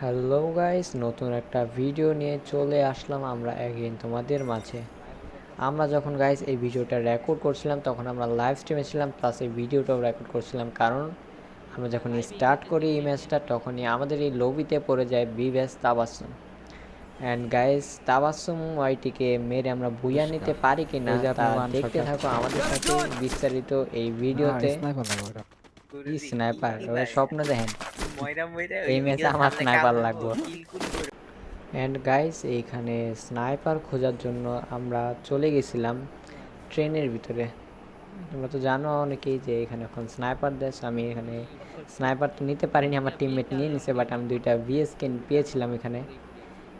Hello guys নতুন একটা video নিয়ে চলে আসলাম আমরা একদিন তোমাদের মাঝে। আমরা যখন গাইস এই ভিডিওটা রেকর্ড করছিলাম তখন আমরা লাইভ স্ট্রিমে ছিলাম প্লাস এই ভিডিওটাও রেকর্ড করছিলাম। কারণ আমরা যখন স্টার্ট করি এই ম্যাচটা তখনই আমাদের এই লবিতে পড়ে যায় বিবেস তাবাসুম। অ্যান্ড গাইস তাবাসুম ওয়াইটিকে মেরে আমরা বুইয়া নিতে পারি কি না তা দেখতে থাকো আমাদের সাথে বিস্তারিত এই ভিডিওতে স্নাইপার স্বপ্ন দেখেন। এই ম্যাচে আমার লাগবো। অ্যান্ড গাইস এইখানে স্নাইপার খোঁজার জন্য আমরা চলে গেছিলাম ট্রেনের ভিতরে। তোমরা তো জানো অনেকেই যে এখানে এখন স্নাইপার দেশ আমি এখানে স্নাইপার তো নিতে পারিনি আমার টিমমেট নিয়ে নিছে বাট আমি দুইটা ভিএসকে পেয়েছিলাম এখানে।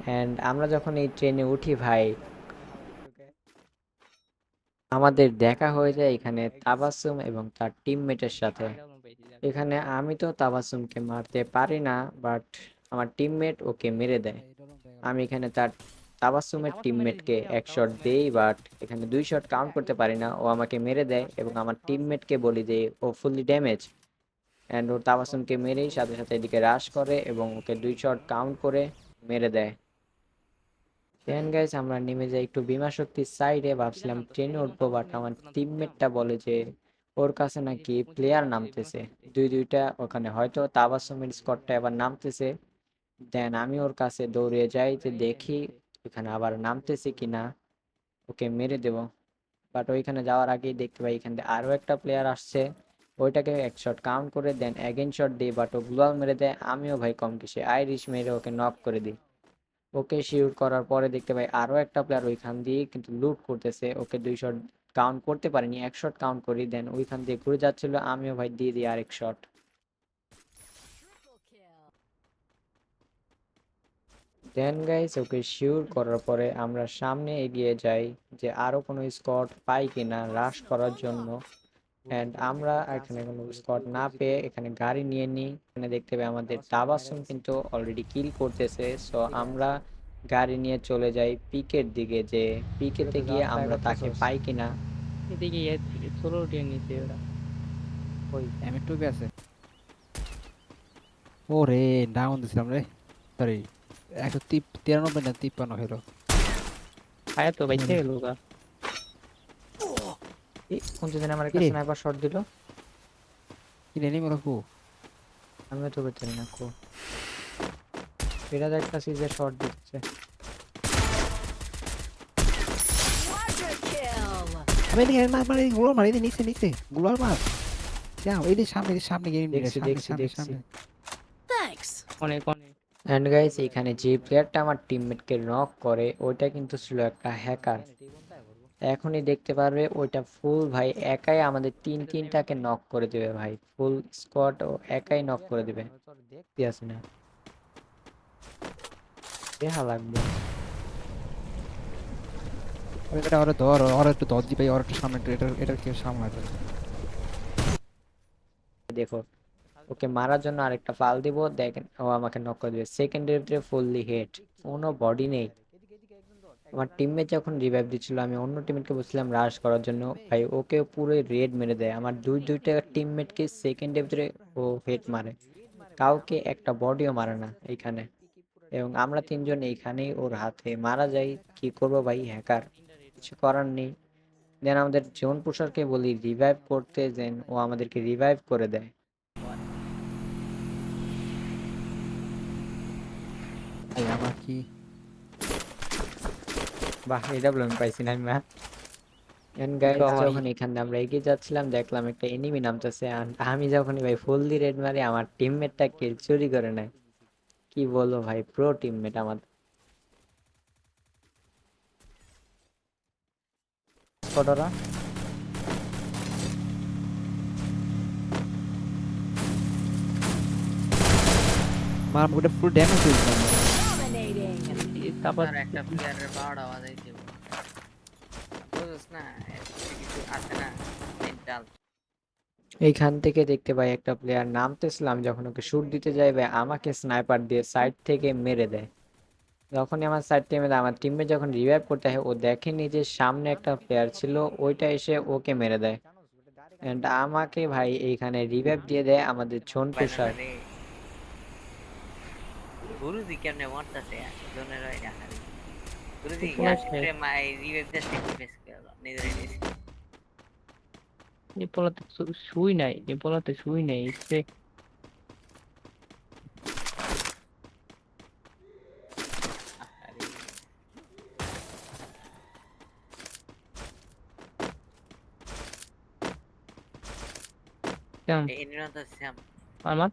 অ্যান্ড আমরা যখন এই ট্রেনে উঠি ভাই আমাদের দেখা হয়ে যায় এখানে তাবাসুম এবং তার টিমমেটের সাথে। এখানে আমি তো তাবাসুমকে মারতে পারি না বাট আমার টিমমেট ওকে মেরে দেয়। আমি এখানে তার তাবাসুমের টিমমেটকে এক শট দেই বাট এখানে দুই শট কাউন্ট করতে পারি না। ও আমাকে মেরে দেয় এবং আমার টিমমেটকে বলি যে ও ফুললি ড্যামেজ অ্যান্ড ও তাবাসুমকে মেরেই সাথে সাথে এদিকে রাশ করে এবং ওকে দুই শট কাউন্ট করে মেরে দেয়। দেন গাইস আমরা নেমে যাই একটু বিমা শক্তির সাইডে ভাবছিলাম ট্রেনে উঠবো বাট আমার টিমমেটটা বলে যে ওর কাছে নাকি প্লেয়ার নামতেছে। দুই দুইটা ওখানে। হয়তো তাবাসুমের স্কটটা এবার নামতেছে। দেন আমি ওর কাছে দৌড়ে যাই যে দেখি এখানে আবার নামতেছে কিনা। ওকে মেরে দেব। বাট ওইখানে যাওয়ার আগেই দেখতে পাই এখান থেকে আরও একটা প্লেয়ার আসছে। ওইটাকে এক শট কাউন্ট করে দেন অ্যাগেন শট দিই বাট ও গ্লোয়াল মেরে দেয়। আমিও ভাই কম কিসে আইরিশ মেরে ওকে নক করে দিই। ওকে শিউট করার পরে দেখতে পাই আরও একটা প্লেয়ার ওইখান দিয়ে কিন্তু লুট করতেছে। ওকে দুই শট কাউন্ট করতে পারিনি, এক শট কাউন্ট করি দেন ওইখান দিয়ে ঘুরে যাচ্ছিল, আমিও ভাই দিয়ে দিই আরেক shot then guys okay sure করার পরে আমরা সামনে এগিয়ে যাই যে আরও কোনো স্কট পাই কিনা রাশ করার জন্য। এন্ড আমরা এখানে কোনো স্কট না পেয়ে এখানে গাড়ি নিয়ে নিই। এখানে দেখতে পাই আমাদের তাবাসুম কিন্তু অলরেডি কিল করতেছে সো আমরা গাড়ি নিয়ে চলে যাই পিকের দিকে যে পিকেতে গিয়ে আমরা তাকে পাই কিনা। এদিকে ষোলো টিয়ার নিচে ওরা। ওই। আছে। ও রে ডাউন দিছিলাম রে। সরি একশো তিপ তিরানব্বই না তিপ্পান্ন হলো আয়া তো বাইতে গেল গা। এই, কোন যেন আমার একটা? স্নাইপার শট দিল। কি মোরা কু? আমিও তো করতে না কো। এটা দেখতেছি যে শট দিচ্ছে। আমি এদিকে মার মারগুলো মার এদিকে নিচে নিচে গুলো মার। যাও এই যে সামনে সামনে গেম দেখছি, দেখছি, সামনে দেখছি। সামনে। অনেক অনেক। অ্যান্ড গাইস এখানে যে প্লেয়ারটা আমার টিমমেটকে নক করে ওইটা কিন্তু ছিল একটা হ্যাকার এখনই দেখতে পারবে ওইটা ফুল ভাই একাই আমাদের তিন তিনটাকে নক করে দেবে ভাই। ফুল স্কোয়াড ও একাই নক করে দেবে। দেখতে আসি না। দেখা লাগবে ওই এটা ওরা ধর ওরা একটু দর দি ভাই ওরা একটু সামনে একটু এটা এটা কি সামনে দেখো ওকে মারার জন্য আরেকটা ফাল দিব দেখেন ও আমাকে নক করে দেবে। সেকেন্ডের ভিতরে ফুললি হেড কোনো বডি নেই। আমার টিমমেট যখন রিভাইভ দিচ্ছিল আমি অন্য টিমমেটকে বলছিলাম রাশ করার জন্য। ভাই ওকে পুরো রেড মেরে দেয়। আমার দুই দুইটা টিমমেটকে সেকেন্ডের ভিতরে ও হেড মারে। কাউকে একটা বডিও মারে না এইখানে এবং আমরা তিনজন এইখানেই ওর হাতে মারা যাই। কি করব ভাই? হ্যাকার। কিছু করার নেই। দেন আমাদের জীবন পুষারকে বলি রিভাইভ করতে দেন ও আমাদেরকে রিভাইভ করে দেয়। আমার কি? বাহ এটা বলে আমি পাইছি না আমি যখন এখানে আমরা এগিয়ে যাচ্ছিলাম দেখলাম একটা এনিমি নামতেছে। আমি যখন ভাই ফুল দি রেড মারি আমার টিমমেটটা কিল চুরি করে নেয়। কি বলব ভাই? প্রো টিমমেট আমার। ছোটরা মার ফুল ড্যামেজ হয়েছে তারপর একটা প্লেয়ারের বারোটা বাজাই দেব বুঝছ না? কিছু আছে না? মেন্টাল এইখান থেকে দেখতে পাই একটা প্লেয়ার নামতেছিলাম যখন ওকে শুট দিতে যাইবে আমাকে স্নাইপার দিয়ে সাইড থেকে মেরে দেয়। যখনই আমার সাইড দেয়, আমার টিমে যখন রিভাইভ করতে হয় ও দেখেনি যে সামনে একটা প্লেয়ার ছিল ওইটা এসে ওকে মেরে দেয়। এন্ড আমাকে ভাই এইখানে রিভাইভ দিয়ে দেয় আমাদের ছোন তুষার গুরুজি কেমনে মরতাছে জনের হয় দেখা গুরুজি আসলে মাই রিভাইভ দিয়ে নিজের নিজে এই পোলাতে শু- শুই নাই এই পোলাতে শুই নাই সে আরে কেমন এই নিয়ে তো শ্যাম আমার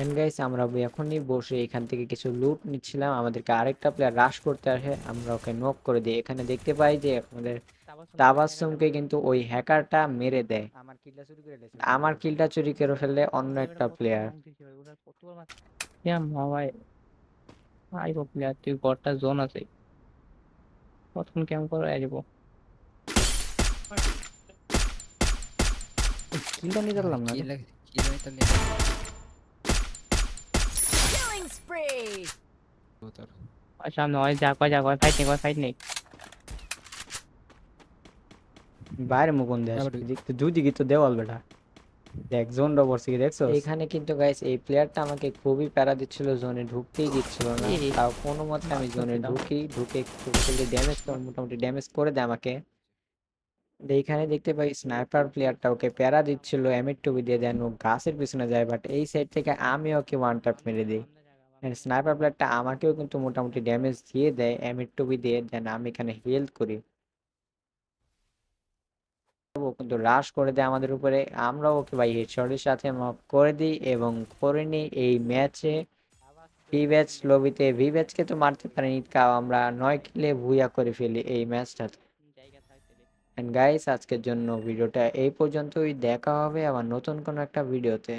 দেন গাইস আমরা এখনই বসে এখান থেকে কিছু লুট নিচ্ছিলাম। আমাদেরকে আরেকটা প্লেয়ার রাশ করতে আসে। আমরা ওকে নক করে দিই। এখানে দেখতে পাই যে আমাদের তাবাসসুমকে কিন্তু ওই হ্যাকারটা মেরে দেয়। আমার কিল্লা চুরি করে লেছে আমার কিলটা চুরি করে ফেললে অন্য একটা প্লেয়ার আইব প্লেয়ার তুই ঘরটা জোন আছে। কতক্ষণ কেমন করে আসব কিলটা পারলাম না। কিল্লা নিয়ে spree! ফাইট বাইরে মুকুন দেশ। দুদিকে তো দেওয়াল বেটা। দেখ জোন রবর্স কি দেখছ এখানে কিন্তু গাইস এই প্লেয়ারটা আমাকে খুবই প্যারা দিচ্ছিল জোনে ঢুকতেই দিচ্ছিল না। তাও কোনো মতে আমি জোনে। ঢুকি ঢুকে একটু ড্যামেজ মোটামুটি ড্যামেজ করে দেয় আমাকে। এইখানে দেখতে পাই স্নাইপার প্লেয়ারটা ওকে প্যারা দিচ্ছিল এমিট টুবি দিয়ে দেন ও গাছের পিছনে যায় বাট এই সাইড থেকে আমি ওকে ওয়ান ট্যাপ মেরে দিই। স্নাইপার প্লেয়ারটা আমাকেও কিন্তু মোটামুটি ড্যামেজ দিয়ে দেয় এমিট টুবি দিয়ে দেন আমি এখানে হেল্প করি। কিন্তু রাশ করে দেয় আমাদের উপরে। আমরা ওকে ভাই হেডশটের সাথে নক করে দিই এবং করে নিই এই ম্যাচে ভিভ্যাচ লবিতে ভিভ্যাচকে তো মারতে পারিনি, তাও আমরা নয় কিলে ভুইয়া করে ফেলি এই ম্যাচটাতে গাইস আজকের জন্য ভিডিওটা এই পর্যন্তই। দেখা হবে আবার নতুন কোনো একটা ভিডিওতে।